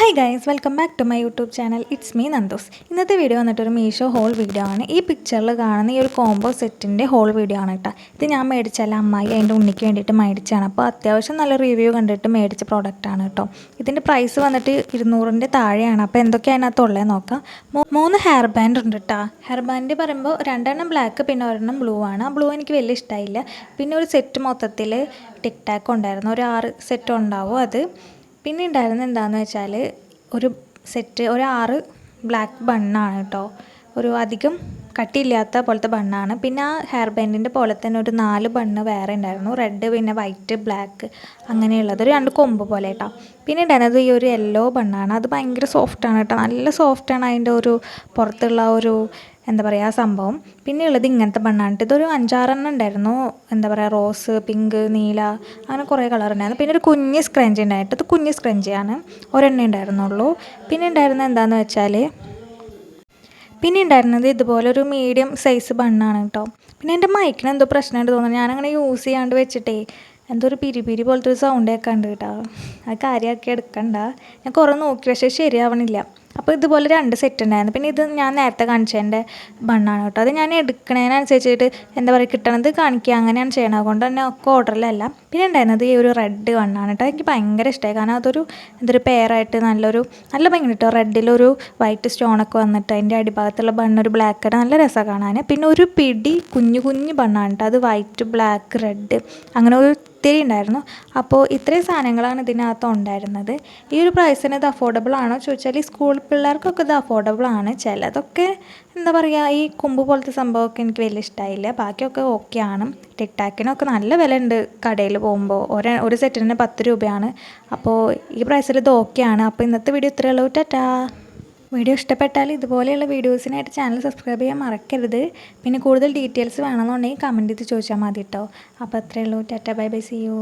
Hi guys welcome back to my YouTube channel it's me Nandos ഇന്നത്തെ video വന്നിട്ട് ഒരു Meesho whole video ആണ്. ഈ പിക്ചറിൽ കാണുന്ന ഈ ഒരു കോംബോ സെറ്റിന്റെ ഹോൾ വീഡിയോ ആണ് കേട്ടോ ഇത് ഞാൻ മേടിച്ചല്ല അമ്മായി അതിന്റെ ഉണ്ണിക്ക് വേണ്ടിയിട്ട് മേടിച്ചാണ് അപ്പോൾ അത്യാവശ്യം നല്ല റിവ്യൂ കണ്ടിട്ട് മേടിച്ച പ്രോഡക്റ്റാണ് കേട്ടോ ഇതിന്റെ പ്രൈസ് വന്നിട്ട് ഇരുന്നൂറിന്റെ താഴെയാണ്. അപ്പോൾ എന്തൊക്കെയാണ് അതിനകത്തുള്ളത് നോക്കാം. മൂന്ന് ഹെയർ ബാൻഡ് ഉണ്ട് കേട്ടോ ഹെയർ ബാൻഡ് പറയുമ്പോൾ രണ്ടെണ്ണം ബ്ലാക്ക് പിന്നെ ഒരെണ്ണം ബ്ലൂ ആണ്. ആ ബ്ലൂ എനിക്ക് വലിയ ഇഷ്ടമായില്ല പിന്നെ ഒരു സെറ്റ് മൊത്തത്തിൽ ടിക് ടാക്ക് ഉണ്ടായിരുന്നു. ഒരു ആറ് സെറ്റ് ഉണ്ടാവും അത്. പിന്നെ ഉണ്ടായിരുന്നത് എന്താണെന്ന് വെച്ചാൽ ഒരു സെറ്റ് ഒരു ആറ് ബ്ലാക്ക് ബണ്ണാണ് കേട്ടോ ഒരു അധികം കട്ടിയില്ലാത്ത പോലത്തെ ബണ്ണാണ് പിന്നെ ആ ഹെയർ ബാൻഡിന്റെ പോലെ തന്നെ ഒരു നാല് ബണ്ണ് വേറെ ഉണ്ടായിരുന്നു. റെഡ് പിന്നെ വൈറ്റ് ബ്ലാക്ക് അങ്ങനെയുള്ളത്. ഒരു രണ്ട് കൊമ്പ് പോലെ കേട്ടോ പിന്നെ ഉണ്ടായിരുന്നത് ഈ ഒരു യെല്ലോ ബണ്ണാണ് അത് ഭയങ്കര സോഫ്റ്റാണ് കേട്ടോ നല്ല സോഫ്റ്റാണ് അതിന്റെ ഒരു പുറത്തുള്ള ഒരു എന്താ പറയുക ആ സംഭവം. പിന്നെ ഉള്ളത് ഇങ്ങനത്തെ ബണ്ണാണ് ട്ടോ. ഇതൊരു അഞ്ചാറെണ്ണം ഉണ്ടായിരുന്നു. എന്താ പറയുക റോസ് പിങ്ക് നീല അങ്ങനെ കുറേ കളർ ഉണ്ടായിരുന്നു. പിന്നെ ഒരു കുഞ്ഞ് സ്ക്രഞ്ച് ഉണ്ടായിട്ട് ഇത് കുഞ്ഞ് സ്ക്രഞ്ചിയാണ് ഒരെണ്ണേ ഉണ്ടായിരുന്നുള്ളൂ. പിന്നെ ഉണ്ടായിരുന്നത് എന്താണെന്ന് വെച്ചാൽ പിന്നെ ഉണ്ടായിരുന്നത് ഇതുപോലെ ഒരു മീഡിയം സൈസ് ബണ്ണാണ് കേട്ടോ. പിന്നെ എന്റെ മൈക്കിന് എന്തോ പ്രശ്നമുണ്ട് തോന്നുന്നു. ഞാനങ്ങനെ യൂസ് ചെയ്യാണ്ട് വെച്ചിട്ടേ എന്തോ ഒരു പിരിപിരി പിരി പോലത്തെ ഒരു സൗണ്ട് കേൾക്കാണ്ട് കേട്ടോ. അത് കാര്യമാക്കി എടുക്കണ്ട. ഞാൻ കുറേ നോക്കി പക്ഷേ ശരിയാവണില്ല. അപ്പോൾ ഇതുപോലെ രണ്ട് സെറ്റ് ഉണ്ടായിരുന്നു. പിന്നെ ഇത് ഞാൻ നേരത്തെ കാണിച്ചതിന്റെ ബണ്ണാണ് കേട്ടോ. അത് ഞാൻ എടുക്കണതിനനുസരിച്ചിട്ട് എന്താ പറയുക കിട്ടണത് കാണിക്കുക. അങ്ങനെയാണ് ചെയ്യണത്. അതുകൊണ്ട് തന്നെ ഒക്കെ ഓർഡറിലല്ല പിന്നെ ഉണ്ടായിരുന്നത് ഈ ഒരു റെഡ് ബണ്ണാണ് കേട്ടോ. എനിക്ക് ഭയങ്കര ഇഷ്ടമായി കാരണം അതൊരു എന്തൊരു പെയറായിട്ട് നല്ലൊരു നല്ല ഭയങ്കര കേട്ടോ. റെഡിലൊരു വൈറ്റ് സ്റ്റോണൊക്കെ വന്നിട്ട് അതിന്റെ അടിഭാഗത്തുള്ള ബണ്ണൊരു ബ്ലാക്ക് ആണ് നല്ല രസമാണ് കാണാൻ. പിന്നെ ഒരു പിടി കുഞ്ഞു കുഞ്ഞു ബണ്ണാണ് കേട്ടോ. അത് വൈറ്റ് ബ്ലാക്ക് റെഡ് അങ്ങനെ ഒരു ഒത്തിരി ഉണ്ടായിരുന്നു. അപ്പോൾ ഇത്രയും സാധനങ്ങളാണ് ഇതിനകത്ത് ഉണ്ടായിരുന്നത്. ഈ ഒരു പ്രൈസിന് ഇത് അഫോർഡബിൾ ആണോ ചോദിച്ചാൽ ഈ സ്കൂൾ പിള്ളേർക്കൊക്കെ ഇത് അഫോർഡബിൾ ആണ്. ചിലതൊക്കെ എന്താ പറയുക ഈ കുമ്പ് പോലത്തെ സംഭവമൊക്കെ എനിക്ക് വലിയ ഇഷ്ടമായില്ല ബാക്കിയൊക്കെ ഓക്കെ ആണ്. ടിക്ടാക്കിനൊക്കെ നല്ല വില ഉണ്ട് കടയിൽ പോകുമ്പോൾ ഒരു ഒരു സെറ്റിന് പത്ത് രൂപയാണ്. അപ്പോൾ ഈ പ്രൈസിൽ ഇത് ആണ്. അപ്പോൾ ഇന്നത്തെ വീഡിയോ ഇത്രയേ ഉള്ളൂ. ടാറ്റാ. വീഡിയോ ഇഷ്ടപ്പെട്ടാൽ ഇതുപോലെയുള്ള വീഡിയോസിനായിട്ട് ചാനൽ സബ്സ്ക്രൈബ് ചെയ്യാൻ മറക്കരുത്. പിന്നെ കൂടുതൽ ഡീറ്റെയിൽസ് വേണമെന്നുണ്ടെങ്കിൽ കമന്റ് ചെയ്ത് ചോദിച്ചാൽ മതി കേട്ടോ അപ്പോൾ അത്രയേ ഉള്ളൂ. Tata bye bye see you